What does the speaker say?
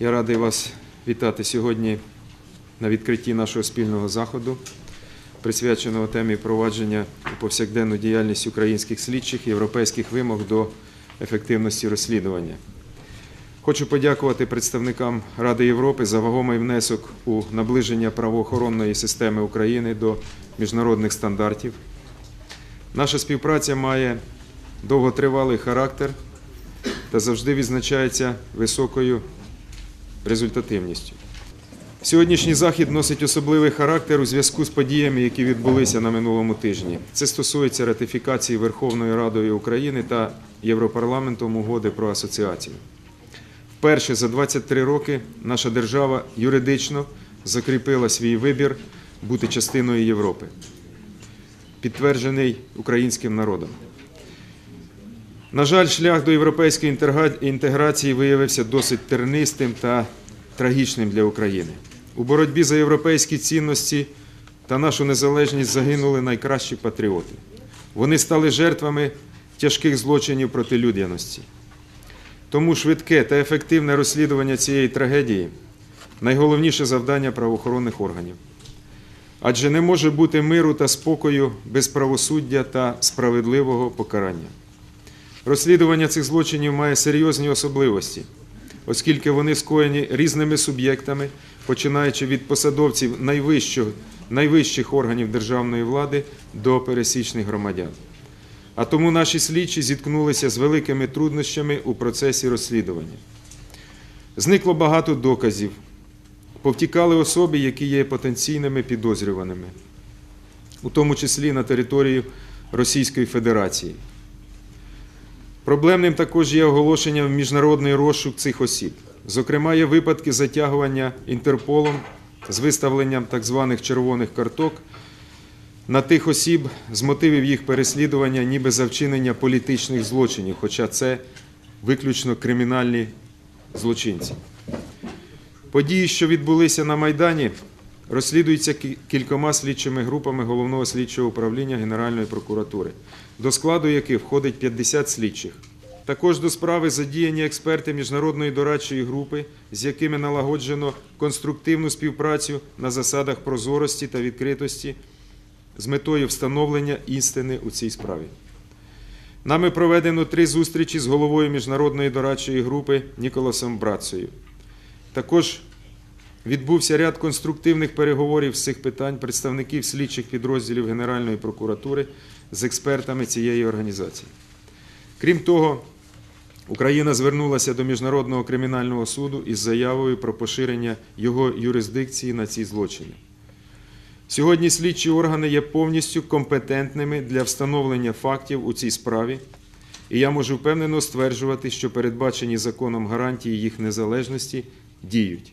Я радий вас вітати сьогодні на відкритті нашого спільного заходу, присвяченого темі провадження у повсякденну діяльність українських слідчих і європейських вимог до ефективності розслідування. Хочу подякувати представникам Ради Європи за вагомий внесок у наближення правоохоронної системи України до міжнародних стандартів. Наша співпраця має довготривалий характер та завжди відзначається високою результативністю. Сьогоднішній захід носить особливий характер у зв'язку з подіями, які відбулися на минулому тижні. Це стосується ратифікації Верховною Радою України та Європарламентом угоди про асоціацію. Вперше за 23 роки наша держава юридично закріпила свій вибір бути частиною Європи, підтверджений українським народом. На жаль, шлях до європейської інтеграції виявився досить тернистим та трагічним для України. У боротьбі за європейські цінності та нашу незалежність загинули найкращі патріоти. Вони стали жертвами тяжких злочинів проти людяності. Тому швидке та ефективне розслідування цієї трагедії найголовніше завдання правоохоронних органів. Адже не може бути миру та спокою без правосуддя та справедливого покарання. Розслідування цих злочинів має серйозні особливості, оскільки вони скоєні різними суб'єктами, починаючи від посадовців найвищих органів державної влади до пересічних громадян. А тому наші слідчі зіткнулися з великими труднощами у процесі розслідування. Зникло багато доказів, повтікали особи, які є потенційними підозрюваними, у тому числі на території Російської Федерації. Проблемним також є оголошення в міжнародний розшук цих осіб. Зокрема, є випадки затягування Інтерполом з виставленням так званих червоних карток на тих осіб з мотивів їх переслідування, ніби за вчинення політичних злочинів, хоча це виключно кримінальні злочинці. Події, що відбулися на Майдані, розслідуються кі- кількома слідчими групами Головного слідчого управління Генеральної прокуратури, до складу яких входить 50 слідчих. Також до справи задіяні експерти міжнародної дорадчої групи, з якими налагоджено конструктивну співпрацю на засадах прозорості та відкритості з метою встановлення істини у цій справі. Нами проведено три зустрічі з головою міжнародної дорадчої групи Ніколасом Братцею. Також відбувся ряд конструктивних переговорів з цих питань представників слідчих підрозділів Генеральної прокуратури з експертами цієї організації. Крім того, Україна звернулася до Міжнародного кримінального суду із заявою про поширення його юрисдикції на ці злочини. Сьогодні слідчі органи є повністю компетентними для встановлення фактів у цій справі, і я можу впевнено стверджувати, що передбачені законом гарантії їх незалежності діють.